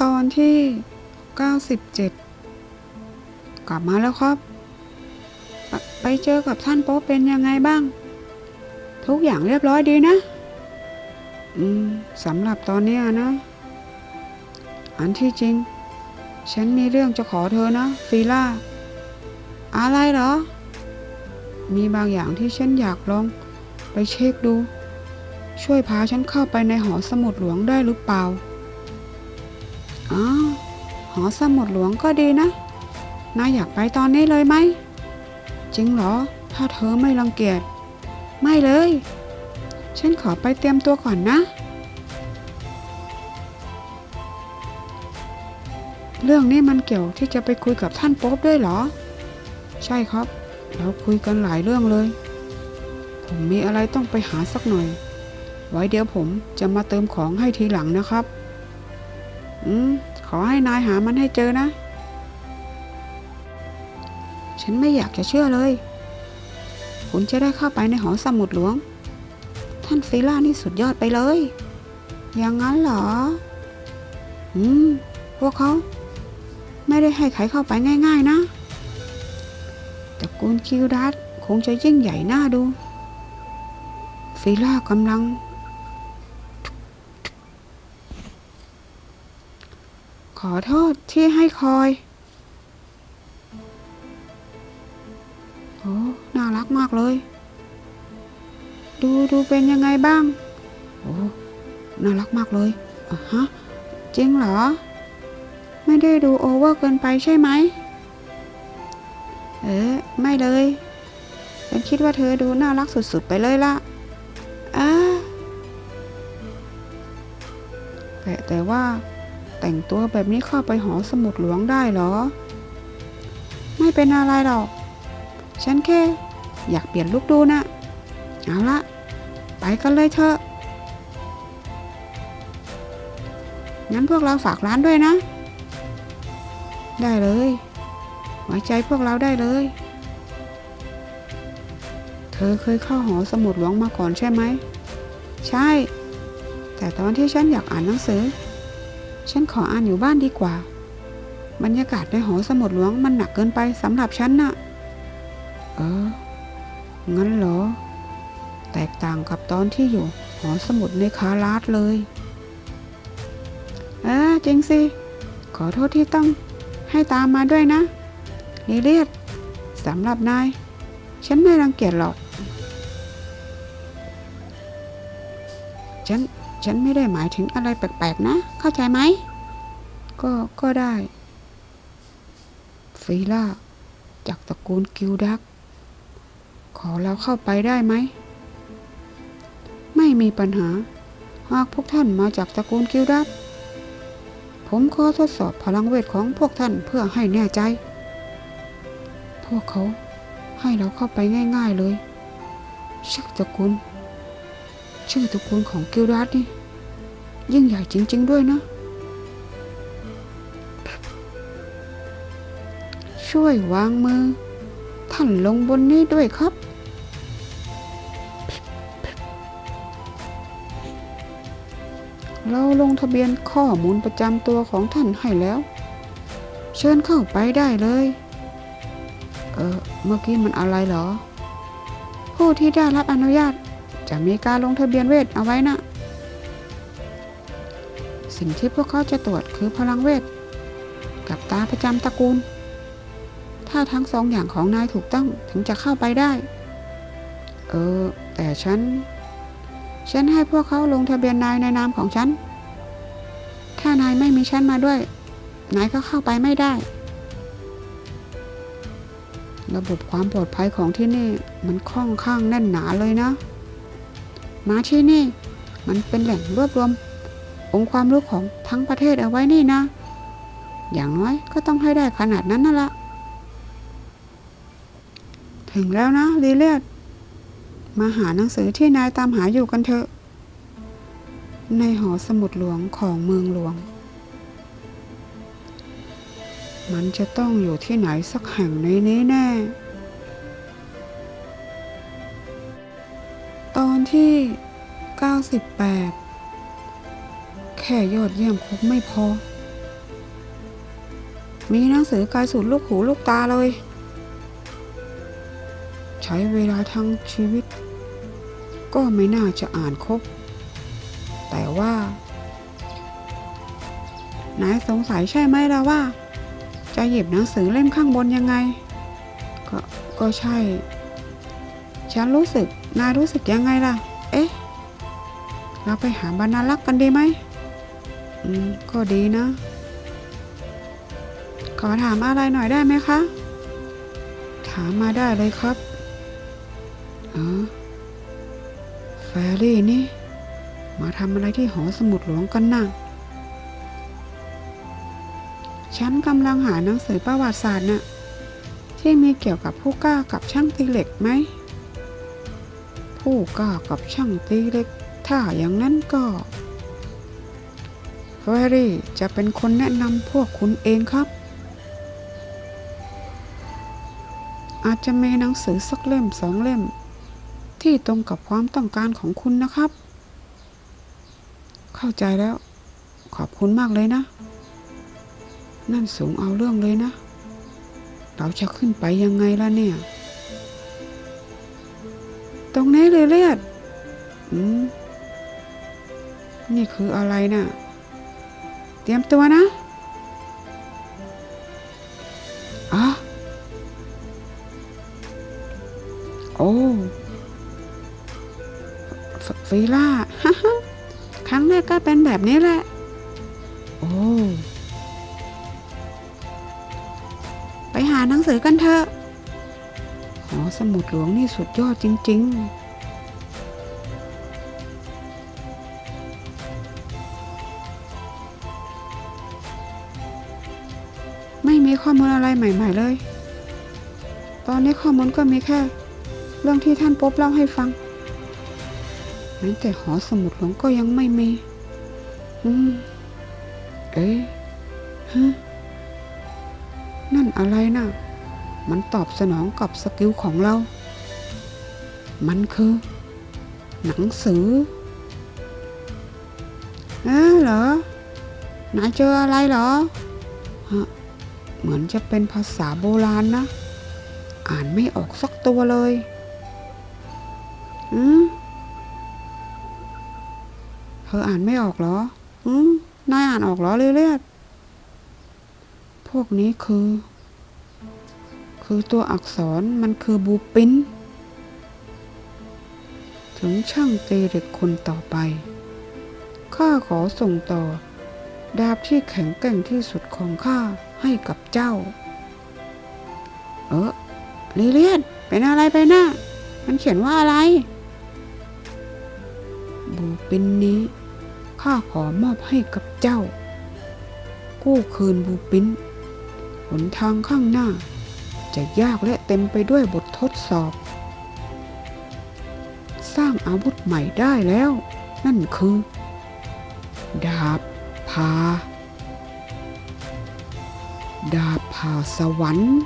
ตอนที่ 97 กลับมาแล้วครับ ไปเจอกับท่านโป๊เป็นยังไงบ้าง ทุกอย่างเรียบร้อยดีนะ อืมสำหรับตอนนี้นะ อันที่จริง ฉันมีเรื่องจะขอเธอนะฟีล่า อะไรเหรอ มีบางอย่างที่ฉันอยากลองไปเช็คดู ช่วยพาฉันเข้าไปในหอสมุดหลวงได้หรือเปล่า อ๋อหอสมุดหลวงก็ดีนะ นายอยากไปตอนนี้เลยไหม จริงเหรอ ถ้าเธอไม่รังเกียจ ไม่เลย ฉันขอไปเตรียมตัวก่อนนะ เรื่องนี้มันเกี่ยวที่จะไปคุยกับท่านโป๊ปด้วยเหรอ ใช่ครับ เราคุยกันหลายเรื่องเลย ผมมีอะไรต้องไปหาสักหน่อย ไว้เดี๋ยวผมจะมาเติมของให้ทีหลังนะครับ อืม อให้นายหามันให้เจอนะ ฉันไม่อยากจะเชื่อเลย คุณจะได้เข้าไปในหอสมุดหลวง ท่านฟีล่านี่สุดยอดไปเลย อย่างนั้นเหรอ อืม พวกเขา ไม่ได้ให้ใครเข้าไปง่าย ๆ นะตระกูลคิวดัสคงจะยิ่งใหญ่น่าดูฟีล่ากำลัง ขอโทษที่ให้คอย โอ้ น่ารักมากเลย ดูดูเป็นยังไงบ้าง โอ้ น่ารักมากเลยอะฮะ จริงเหรอ ไม่ได้ดูโอเวอร์เกินไปใช่ไหม เอ๊ะไม่เลยฉันคิดว่าเธอดูน่ารักสุดๆไปเลยล่ะอ่าแต่แต่ว่า แต่งตัวแบบนี้เข้าไปหอสมุดหลวงได้เหรอ ไม่เป็นอะไรหรอก ฉันแค่ อยากเปลี่ยนลุกดูนะ เอาละ ไปกันเลยเถอะ งั้นพวกเราฝากร้านด้วยนะ ได้เลย ไว้ใจพวกเราได้เลย เธอเคยเข้าหอสมุดหลวงมาก่อนใช่ไหม ใช่ แต่ตอนที่ฉันอยากอ่านหนังสือ ฉันขออ่านอยู่บ้านดีกว่า บรรยากาศในหอสมุดหลวงมันหนักเกินไปสำหรับฉันน่ะ เออ งั้นเหรอ แตกต่างกับตอนที่อยู่ หอสมุดในคาราสเลยเออจริงสิ ขอโทษที่ต้องให้ตามมาด้วยนะลิเลียดสำหรับนาย ฉันไม่รังเกียจหรอก ฉัน ฉันไม่ได้หมายถึงอะไรแปลกๆนะ เข้าใจไหม ก็ ก็ได้ฟีล่า จากตระกูลกิลดัก ขอเราเข้าไปได้ไหม ไม่มีปัญหา หากพวกท่านมาจากตระกูลกิลดัก ผมขอทดสอบพลังเวทของพวกท่านเพื่อให้แน่ใจ พวกเขาให้เราเข้าไปง่าย ๆเลย ชักตระกูล ชื่อตระกูลของกิลดัสนี่ยิ่งใหญ่จริง ๆ ด้วยนะ ช่วยวางมือ ท่านลงบนนี้ด้วยครับ เราลงทะเบียนข้อมูลประจำตัวของท่านให้แล้ว เชิญเข้าไปได้เลย เออเมื่อกี้มันอะไรเหรอ ผู้ที่ได้รับอนุญาต จะมีการลงทะเบียนเวทเอาไว้นะ สิ่งที่พวกเขาจะตรวจคือพลังเวท กับตาประจำตระกูล ถ้าทั้งสองอย่างของนายถูกต้องถึงจะเข้าไปได้ เออ แต่ฉัน ฉันให้พวกเขาลงทะเบียนนายในนามของฉัน ถ้านายไม่มีฉันมาด้วย นายก็เข้าไปไม่ได้ระบบความปลอดภัยของที่นี่มันค่อนข้างแน่นหนาเลยนะ มาที่นี่ มันเป็นแหล่งรวบรวม องค์ความรู้ของทั้งประเทศเอาไว้นี่นะ อย่างน้อยก็ต้องให้ได้ขนาดนั้นนั่นละ ถึงแล้วนะลีเลียดมาหาหนังสือที่นายตามหาอยู่กันเถอะ ในหอสมุดหลวงของเมืองหลวง มันจะต้องอยู่ที่ไหนสักแห่งในนี้แน่ อนที่ 98 แค่ยอดเยี่ยมคงไม่พอ มีหนังสือกายสุดลูกหูลูกตาเลย ใช้เวลาทั้งชีวิต ก็ไม่น่าจะอ่านครบ แต่ว่านายสงสัยใช่ไหมล่ะว่า จะหยิบหนังสือเล่มข้างบนยังไง ก็ก็ใช่ ฉันรู้สึกนายรู้สึกยังไงล่ะ เอ๊ะ เราไปหาบรรณารักษ์กันดีไหม อืม ก็ดีนะ ขอถามอะไรหน่อยได้ไหมคะ ถามมาได้เลยครับ อ๋อ แฟรี่นี่ มาทำอะไรที่หอสมุดหลวงกันน่ะฉันกำลังหาหนังสือประวัติศาสตร์น่ะที่มีเกี่ยวกับผู้กล้ากับช่างตีเหล็กไหม ผู้กล้ากับช่างตีเล็ก ถ้าอย่างนั้นก็เฟรรี่จะเป็นคนแนะนำพวกคุณเองครับ อาจจะมีหนังสือสักเล่มสองเล่ม ที่ตรงกับความต้องการของคุณนะครับ เข้าใจแล้ว ขอบคุณมากเลยนะ นั่นสูงเอาเรื่องเลยนะ เราจะขึ้นไปยังไงล่ะเนี่ย ตรงนี้เลยเลียดอืมนี่คืออะไรนะ่ะ เตรียมตัวนะอะโอ้ฟีล่าครั้งแรกก็เป็นแบบนี้แหละ โอ้ ไปหาหนังสือกันเถอะ หอสมุดหลวงนี่สุดยอดจริง ๆไม่มีข้อมูลอะไรใหม่ ๆ เลย ตอนนี้ข้อมูลก็มีแค่ เรื่องที่ท่านป๊บเล่าให้ฟังแม้แต่หอสมุดหลวงก็ยังไม่มี อืม เอ๊ะฮะ นั่นอะไรน่ะ มันตอบสนองกับสกิลของเรา มันคือ หนังสือเอ๊ะเหรอนายเจออะไรเหรอ เหมือนจะเป็นภาษาโบราณนะ อ่านไม่ออกสักตัวเลย อืมเธออ่านไม่ออกเหรอ อืมนายอ่านออกเหรอเลือดพวกนี้คือ คือตัวอักษรมันคือบูปินถึงช่างตีเหล็กคนต่อไป ข้าขอส่งต่อ ดาบที่แข็งแกร่งที่สุดของข้าให้กับเจ้า เออลิเลียนเป็นอะไรไปนะ่ะมันเขียนว่าอะไร บูปินนี้ ข้าขอมอบให้กับเจ้า กู้คืนบูปินหนทางข้างหน้า จะยากและเต็มไปด้วยบททดสอบ สร้างอาวุธใหม่ได้แล้ว นั่นคือ ดาบพา ดาบผ่าสวรรค์